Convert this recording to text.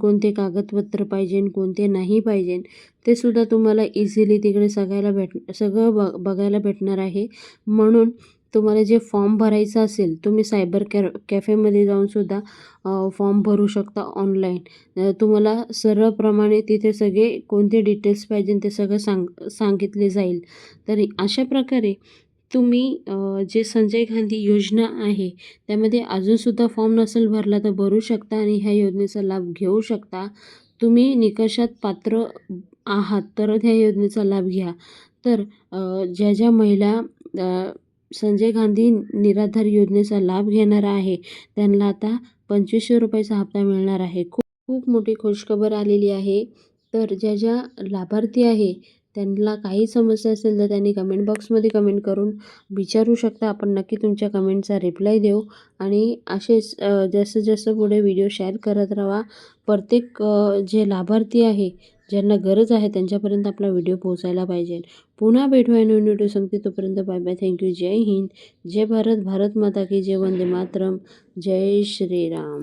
कोणते कागदपत्र पाहिजे कोणते नाही पाहिजेन ते सुद्धा तुम्हाला इझिली तिकडे सगळ्याला भेट सगळं ब बघायला भेटणार आहे. म्हणून तुम्हाला जे फॉर्म भरायचं असेल तुम्ही सायबर कॅ कॅफेमध्ये जाऊनसुद्धा फॉर्म भरू शकता ऑनलाईन तुम्हाला सरळप्रमाणे तिथे सगळे कोणते डिटेल्स पाहिजे ते सगळं सांग सांगितले जाईल. तर अशा प्रकारे तुम्ही जे संजय गांधी योजना आहे त्यामध्ये अजूनसुद्धा फॉर्म नसेल भरला तर भरू शकता आणि ह्या योजनेचा लाभ घेऊ शकता. तुम्ही निकषात पात्र आहात तरच ह्या योजनेचा लाभ घ्या. तर ज्या ज्या महिला संजय गांधी निराधार योजनेचा लाभ घेणार आहे त्यांना आता पंचवीसशे रुपयाचा हप्ता मिळणार आहे. खूप खूप मोठी खुशखबर आलेली आहे. तर ज्या ज्या लाभार्थी आहे त्यांना काही समस्या असेल तर त्यांनी कमेंट बॉक्समध्ये कमेंट करून विचारू शकता. आपण नक्की तुमच्या कमेंटचा रिप्लाय देऊ. आणि असेच जास्तीत जास्त पुढे व्हिडिओ शेअर करत राहा. प्रत्येक जे लाभार्थी आहे ज्यांना गरज आहे त्यांच्यापर्यंत आपला व्हिडिओ पोहोचायला पाहिजे. पुन्हा भेटूया नवीन व्हिडिओ सांगते तोपर्यंत बाय बाय थँक्यू जय हिंद. जय भारत. भारत माता की जय. वंदे मातरम. जय श्रीराम.